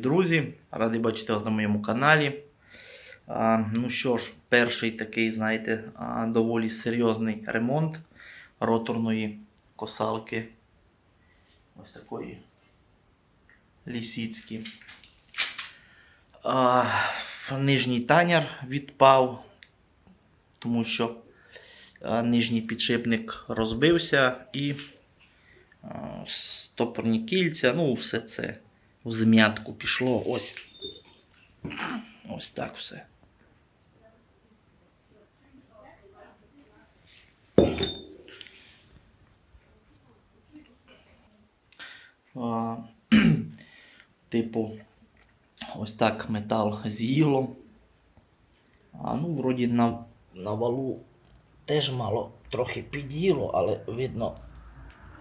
Друзі! Радий бачити вас на моєму каналі. А, ну що ж, перший такий, знаєте, доволі серйозний ремонт роторної косалки. Ось такої лісіцькі. А, нижній таняр відпав, тому що нижній підшипник розбився і стопорні кільця, ну, все це в зм'ятку пішло. Ось. Ось так все. Типу, ось так метал з'їло. А ну, вроді на, на валу теж мало трохи під'їло, але видно,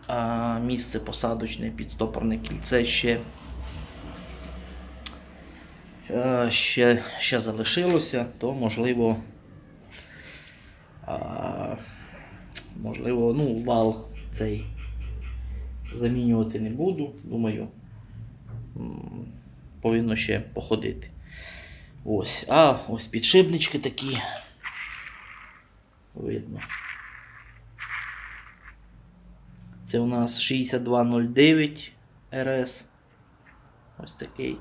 а, місце посадочне підстопорне кільце ще, ще, ще залишилося, то можливо, можливо, ну, вал цей замінювати не буду. Думаю, повинно ще походити. Ось. А ось підшипнички такі. Видно. Це у нас 6209 РС. Ось такий.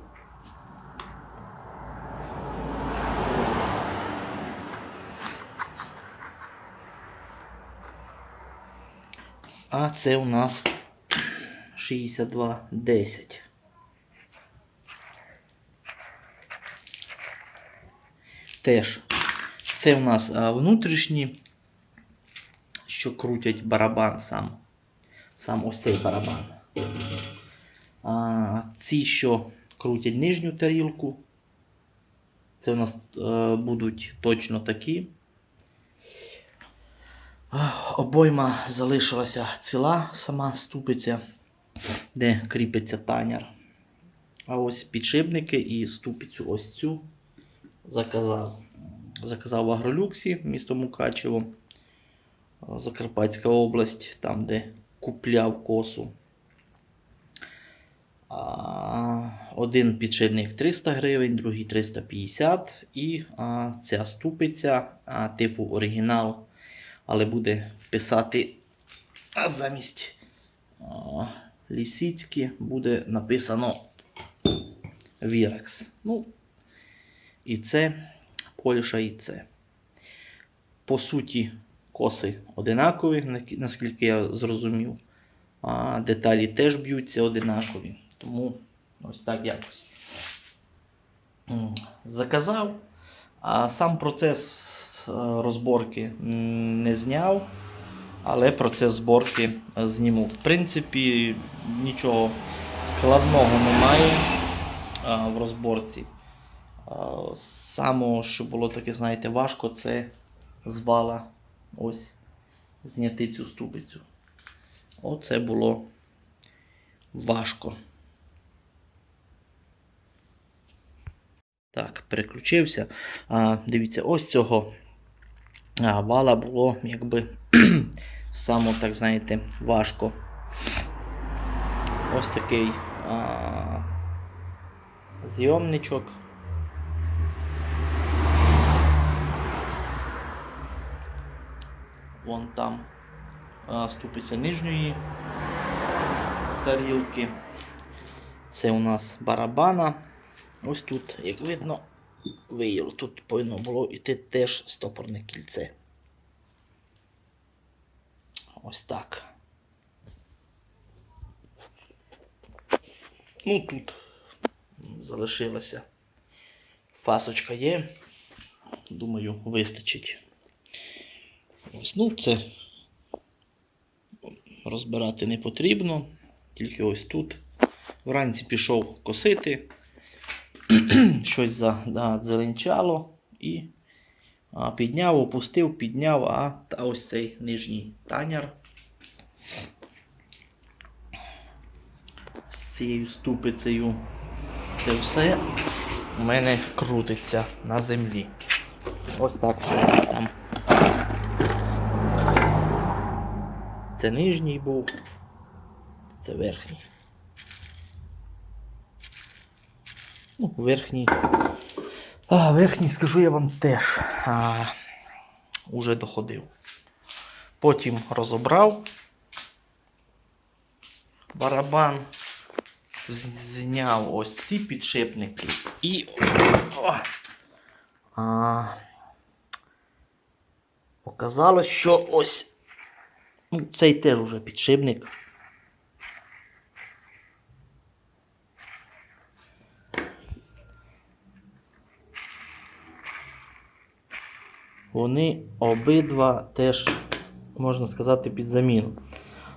А це у нас 6210. Теж. Це у нас внутрішні, що крутять барабан сам. Сам ось цей барабан. А, ці, що крутять нижню тарілку. Це у нас е, будуть точно такі. Обойма залишилася ціла, сама ступиця, де кріпиться таняр. А ось підшипники і ступицю ось цю заказав. Заказав в Агролюксі, місто Мукачево, Закарпатська область, там, де купляв косу. Один підшипник 300 гривень, другий 350 і ця ступиця типу оригінал, але буде писати а замість а, Лісіцькі буде написано Вірекс. Ну, і це Польща і це. По суті, коси одинакові, наскільки я зрозумів. А деталі теж б'ються одинакові. Тому ось так якось. Заказав. А сам процес розборки не зняв, але процес зборки е, зніму. В принципі, нічого складного немає в розборці. А, Само, що було таке, знаєте, важко, це з вала ось зняти цю ступицю. Оце було важко. Так, переключився. А, дивіться, ось цього вала було якби само, так знаєте, важко. Ось такий а, зйомничок. Вон там а, ступиця нижньої тарілки. Це у нас барабана. Ось тут, як видно, виїло. Тут повинно було йти теж стопорне кільце. Ось так. Ну тут залишилася фасочка є. Думаю, вистачить. Ось, ну, це розбирати не потрібно. Тільки ось тут. Вранці пішов косити, щось за, да, зеленчало і а, підняв, опустив, підняв, а та ось цей нижній таняр. З цією ступицею це все у мене крутиться на землі. Ось так все там. Це нижній був, це верхній. Ну, верхній. А, верхній, скажу я вам теж. А, уже доходив. Потім розібрав барабан, зняв ось ці підшипники і. О, а, Оказалось, що ось ну, цей теж уже підшипник. Вони обидва теж, можна сказати, під заміну.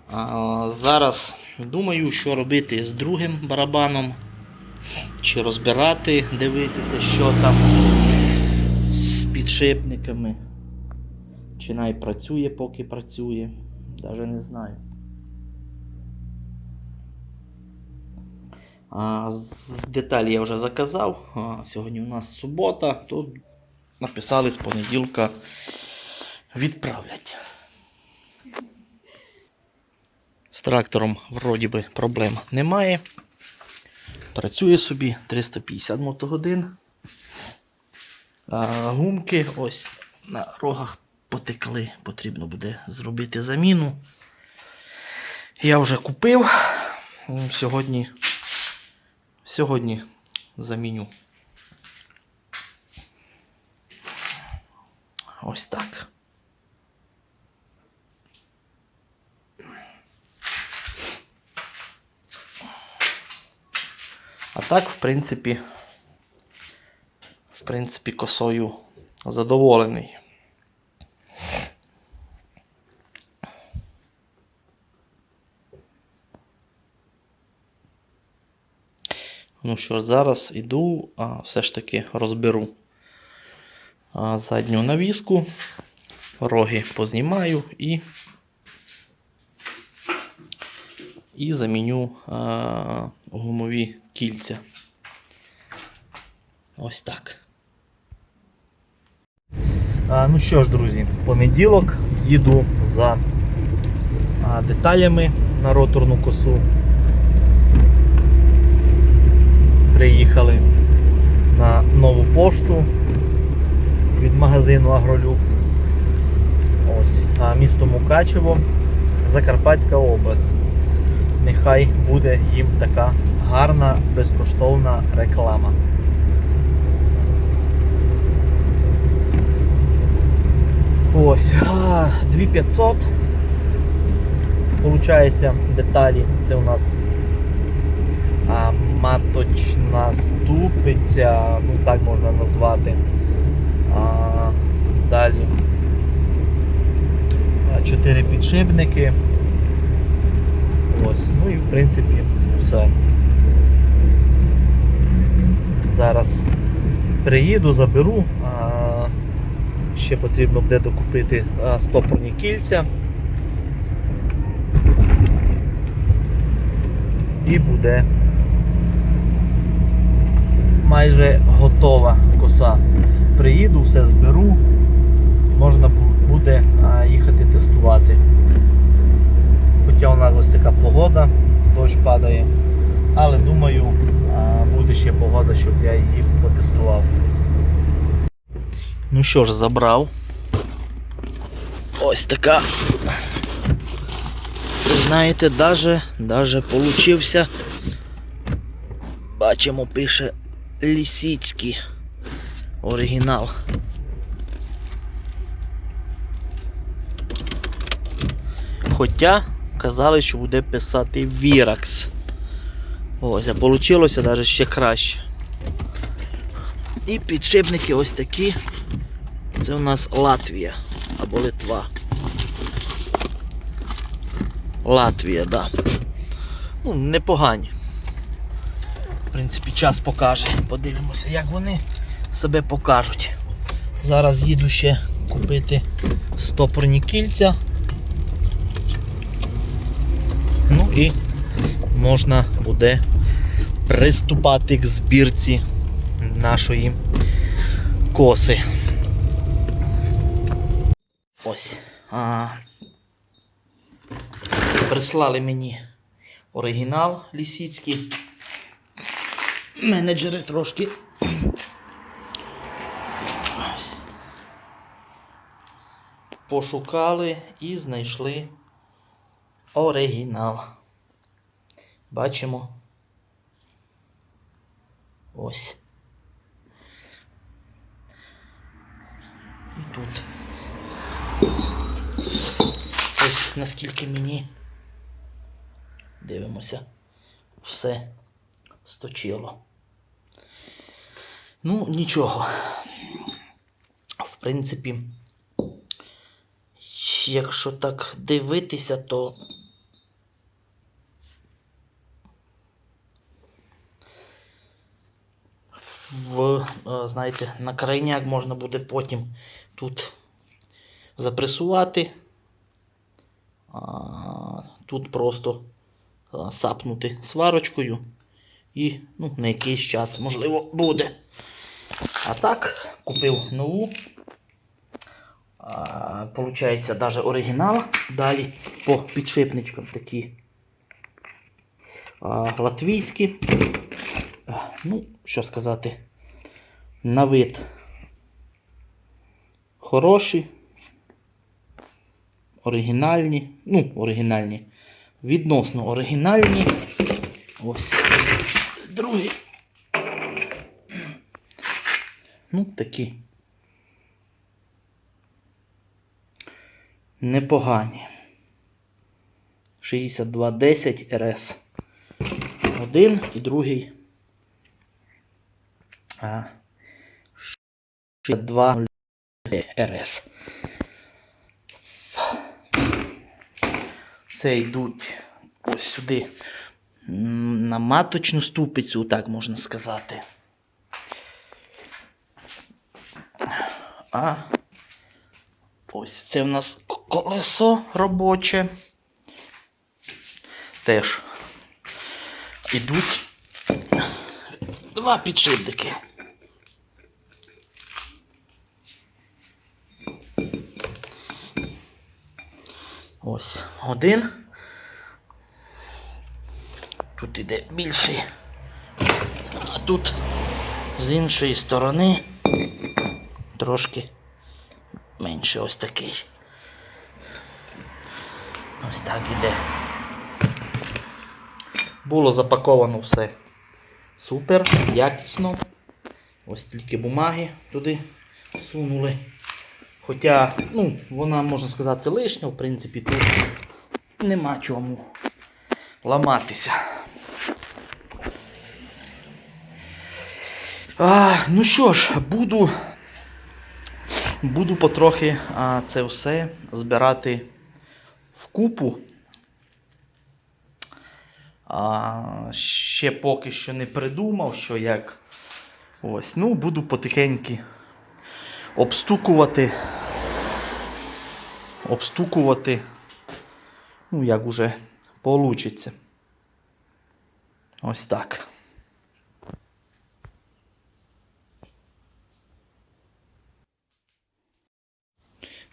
А, зараз думаю, що робити з другим барабаном. Чи розбирати, дивитися, що там з підшипниками. Чи най працює, поки працює. Даже не знаю. А, деталі я вже заказав. А, сьогодні у нас субота, то написали з понеділка відправлять. З трактором вроді би проблем немає. Працює собі 350 мотогодин. А, гумки ось на рогах потекли, потрібно буде зробити заміну. Я вже купив. Сьогодні, сьогодні заміню. Ось так. А так, в принципі, в принципі, косою задоволений. Ну що зараз іду, а все ж таки розберу задню навіску, роги познімаю і, і заміню а, гумові кільця. Ось так. А, ну що ж, друзі, понеділок їду за а, деталями на роторну косу. Приїхали на нову пошту від магазину Агролюкс. Ось, а місто Мукачево, Закарпатська область. Нехай буде їм така гарна безкоштовна реклама. Ось, 2500. Получається деталі. Це у нас маточна ступиця, ну так можна назвати. Далі. Чотири підшипники. Ось, ну і в принципі все. Зараз приїду, заберу. А, ще потрібно буде докупити стопорні кільця. І буде майже готова коса. Приїду, все зберу, можна буде їхати тестувати. Хоча у нас ось така погода, дощ падає, але думаю, буде ще погода, щоб я її потестував. Ну що ж, забрав. Ось така. Знаєте, даже, даже получився. Бачимо, пише Лісіцький оригінал. Хоча казали, що буде писати Virax. Ось, а вийшло навіть ще краще. І підшипники ось такі. Це у нас Латвія або Литва. Латвія, да. Ну, непогані. В принципі, час покаже. Подивимося, як вони себе покажуть. Зараз їду ще купити стопорні кільця. Ну і можна буде приступати к збірці нашої коси. Ось. А, прислали мені оригінал лісіцький. менеджери трошки. Ось. Пошукали і знайшли оригінал. Бачимо. Ось. І тут. Ось наскільки мені дивимося, все сточило. Ну, нічого. В принципі, якщо так дивитися, то е, знаєте, на крайняк можна буде потім тут запресувати. Тут просто сапнути сварочкою і ну, на якийсь час, можливо, буде. А так, купив нову. Получається навіть оригінал. Далі по підшипничкам такі латвійські. Ну, що сказати, на вид хороші, оригінальні, ну, оригінальні, відносно оригінальні. Ось. Ось другий. Ну, такі. Непогані. 6210 РС. Один і другий. А, 62 РС. Це йдуть ось сюди на маточну ступицю, так можна сказати. А ось це в нас колесо робоче. Теж ідуть два підшипники. Ось один. Тут іде більший. А тут з іншої сторони трошки менше ось такий. Ось так іде. Було запаковано все супер, якісно. Ось тільки бумаги туди сунули. Хоча, ну, вона, можна сказати, лишня, в принципі, тут нема чому ламатися. А, ну що ж, буду, буду потрохи а, це все збирати в купу. А, ще поки що не придумав, що як. Ось, ну, буду потихеньки обстукувати. Обстукувати. Ну, як уже получиться. Ось так.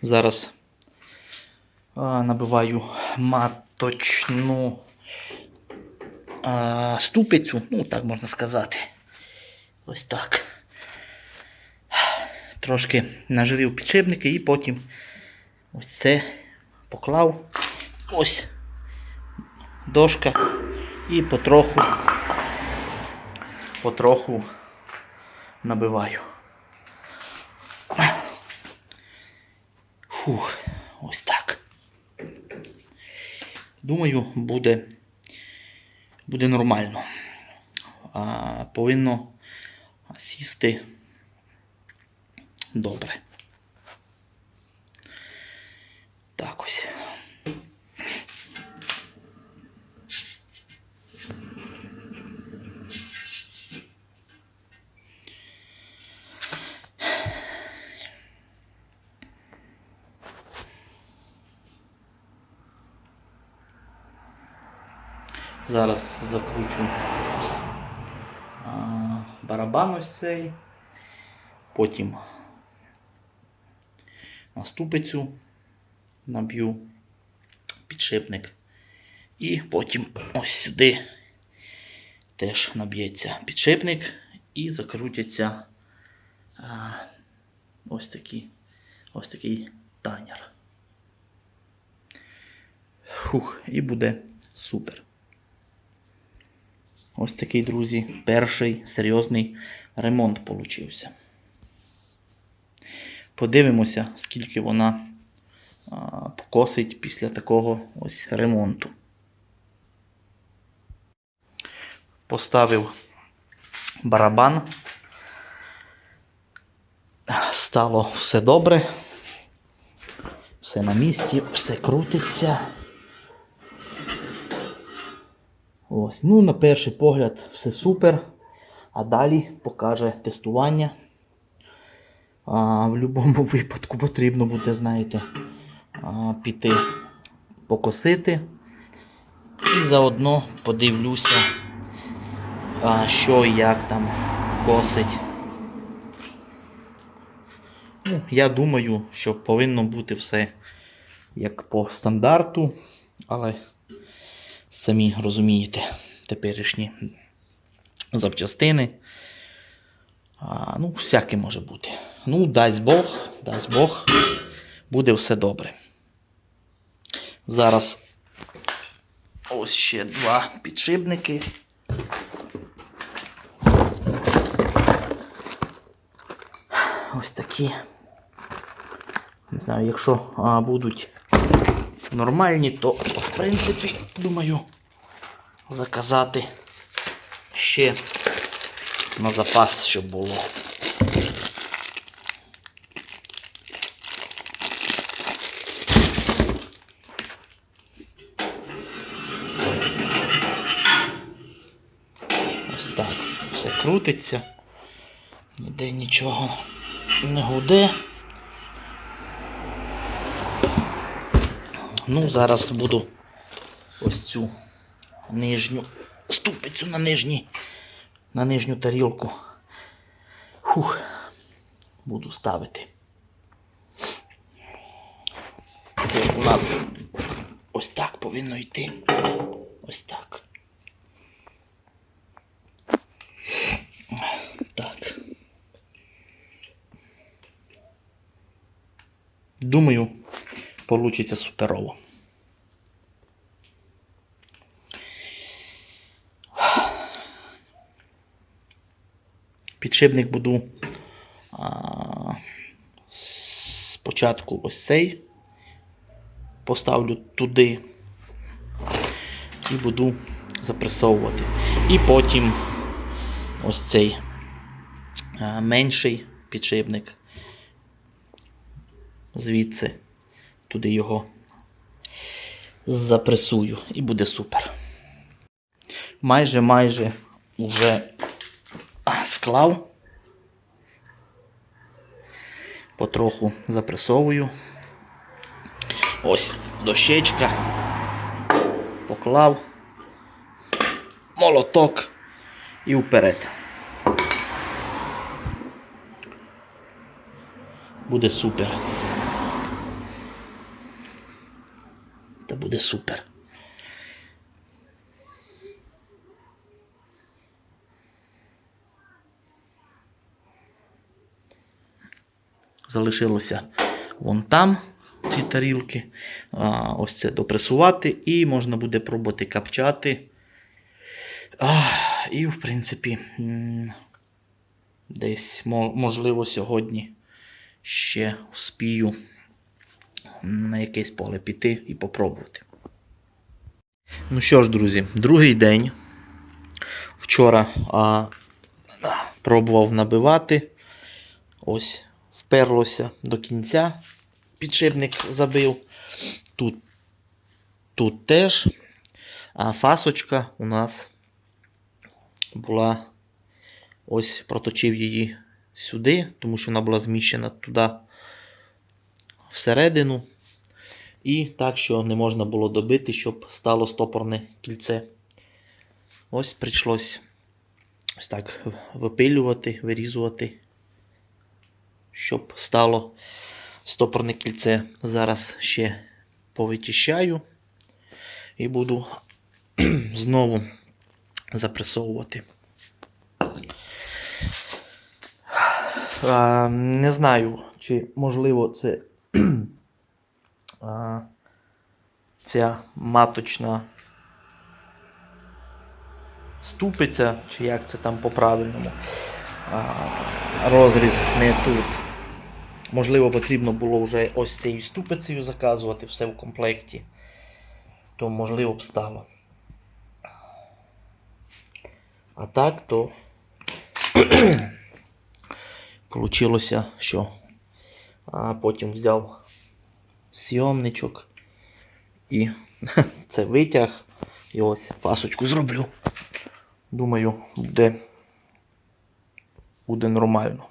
Зараз набиваю маточну ступицю, ну так можна сказати. Ось так. Трошки наживив підшипники і потім ось це поклав. Ось дошка і потроху, потроху набиваю. Фух, ось так. Думаю, буде, буде нормально. А, повинно сісти добре. Так ось. Зараз закручу барабан ось цей, потім на ступицю наб'ю підшипник і потім ось сюди теж наб'ється підшипник і закрутяться а, ось, такі, ось такий танер. Фух, і буде супер. Ось такий, друзі, перший серйозний ремонт получився. Подивимося, скільки вона покосить після такого ось ремонту. Поставив барабан. Стало все добре. Все на місці, все крутиться. Ось, ну, на перший погляд, все супер. А далі покаже тестування. А, в будь-якому випадку потрібно буде, знаєте, піти покосити. І заодно подивлюся, що і як там косить. Ну, я думаю, що повинно бути все як по стандарту, але самі розумієте, теперішні запчастини. Ну, всяке може бути. Ну, дасть Бог, дасть Бог, буде все добре. Зараз ось ще два підшипники. Ось такі. Не знаю, якщо а, будуть нормальні, то в принципі, думаю, заказати ще на запас, щоб було. Ось так. Все крутиться. Ніде нічого не гуде. Ну, зараз буду ось цю нижню ступицю на нижній, на нижню тарілку. Фух, буду ставити. Це у нас ось так повинно йти. Ось. Так. Думаю, получиться суперово. Підшипник буду а, спочатку ось цей поставлю туди і буду запресовувати. І потім ось цей а, менший підшипник звідси туди його запресую і буде супер. Майже майже уже склав. Потроху запресовую. Ось дощечка. Поклав. Молоток і вперед. Буде супер. Буде супер. Залишилося вон там ці тарілки. А, ось це допресувати, і можна буде пробувати капчати. А, і, в принципі, десь, можливо, сьогодні ще вспію на якесь поле піти і попробувати. Ну що ж, друзі, другий день. Вчора а, пробував набивати. Ось, вперлося до кінця. Підшипник забив. Тут, тут теж. А фасочка у нас була. Ось проточив її сюди, тому що вона була зміщена туди всередину. І так, що не можна було добити, щоб стало стопорне кільце. Ось прийшлось ось так випилювати, вирізувати, щоб стало стопорне кільце. Зараз ще повичищаю і буду знову запресовувати. Не знаю, чи можливо це а, ця маточна ступиця, чи як це там по-правильному. Розріз не тут. Можливо, потрібно було вже ось цією ступицею заказувати все в комплекті. То можливо б стало. А так то Получилося, що а потім взяв сйомничок і це витяг. І ось пасочку зроблю. Думаю, буде, буде нормально.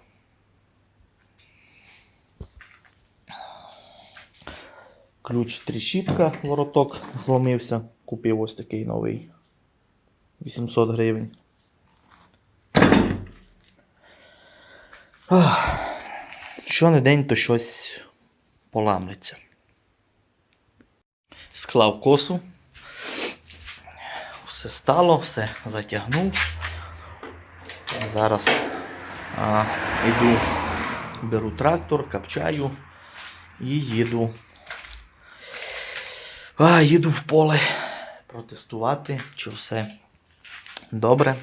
Ключ тріщітка, вороток зломився. Купив ось такий новий. 800 гривень. Що не день, то щось поламиться. Склав косу. Все стало, все затягнув. Зараз а, йду, беру трактор, капчаю і їду. А, їду в поле протестувати, чи все добре.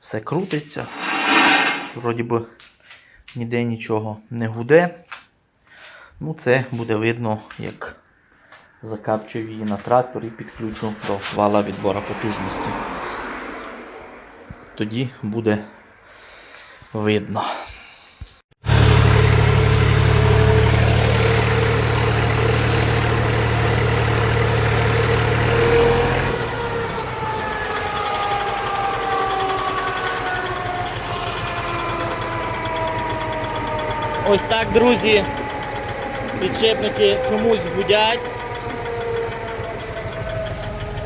Все крутиться. Вроді би ніде нічого не гуде. Ну, це буде видно, як закапчую її на трактор і підключу до вала відбора потужності. Тоді буде видно. Ось так, друзі. Підшипники чомусь гудять.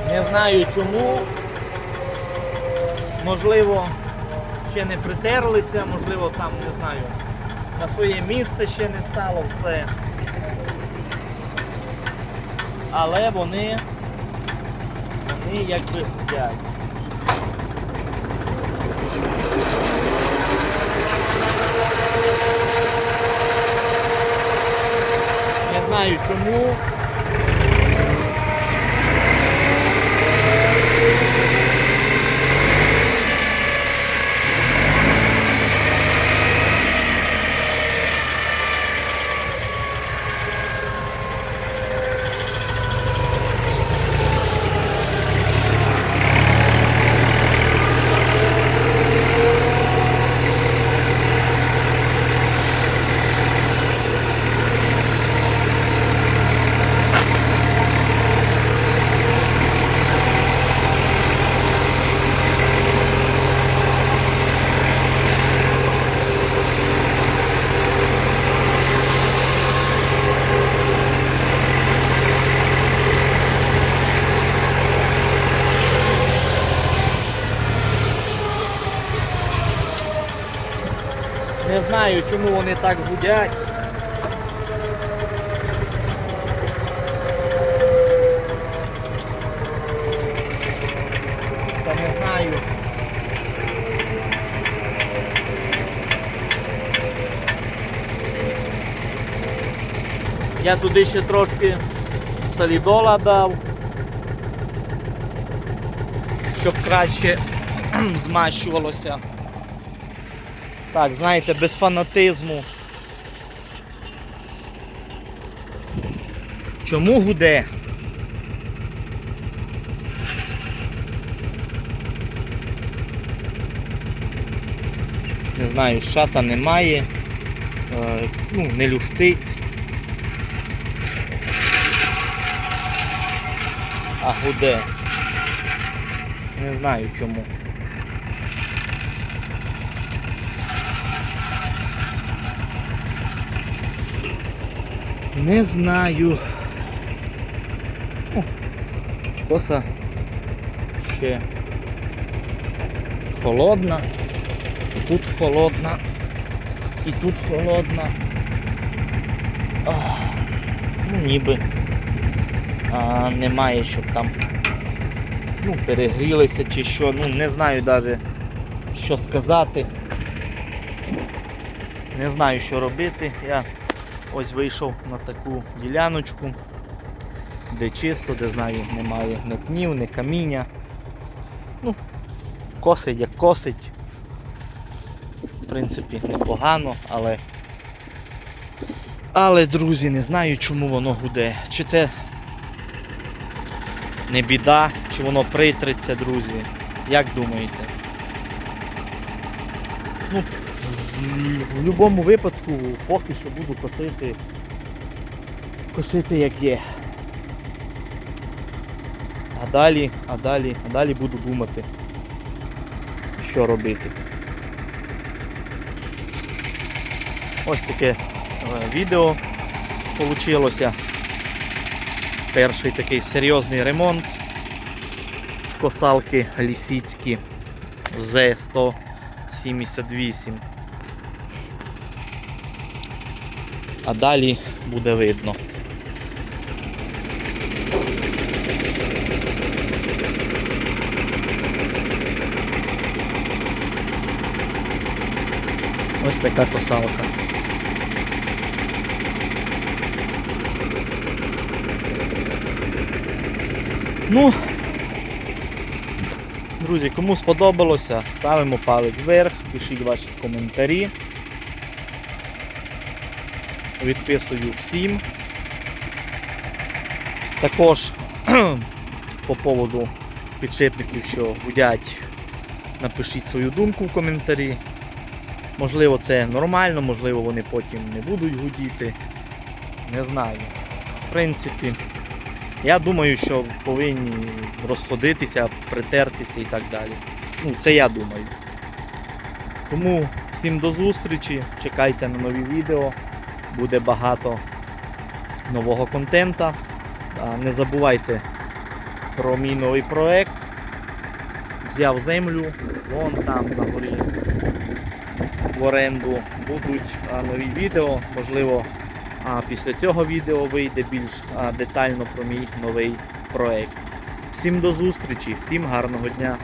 Не знаю чому. Можливо, ще не притерлися, можливо, там, не знаю, на своє місце ще не стало все. Але вони, вони якби гудять. Не знаю чому. Не знаю, чому вони так гудять. Та. Я туди ще трошки солідола дав, щоб краще змащувалося. Так, знаєте, без фанатизму. Чому гуде? Не знаю, шата немає. Е, ну, не люфтить. А гуде. Не знаю чому. Не знаю. О, коса ще холодна, і тут холодна, і тут холодна. Ах. ну, ніби а, немає, щоб там ну, перегрілися чи що. Ну, не знаю навіть, що сказати. Не знаю, що робити. Я ось вийшов на таку діляночку, де чисто, де знаю, немає ні пнів, ні каміння. Ну, косить як косить. В принципі, непогано, але. Але, друзі, не знаю, чому воно гуде. Чи це не біда, чи воно притриться, друзі. Як думаєте? Ну, в- будь-якому випадку поки що буду косити. Косити як є. А далі, а далі, а далі буду думати, що робити. Ось таке е, відео получилося. Перший такий серйозний ремонт косалки лісіцькі Z178. А далі буде видно. Ось така косалка. Ну, друзі, кому сподобалося, ставимо палець вверх, пишіть ваші коментарі. Відписую всім. Також по поводу підшипників, що гудять, напишіть свою думку в коментарі. Можливо, це нормально, можливо, вони потім не будуть гудіти. Не знаю. В принципі, я думаю, що повинні розходитися, притертися і так далі. Ну, це я думаю. Тому всім до зустрічі, чекайте на нові відео, буде багато нового контента. Не забувайте про мій новий проект. Взяв землю, вон там на горі в оренду. Будуть нові відео, можливо, після цього відео вийде більш детально про мій новий проект. Всім до зустрічі, всім гарного дня!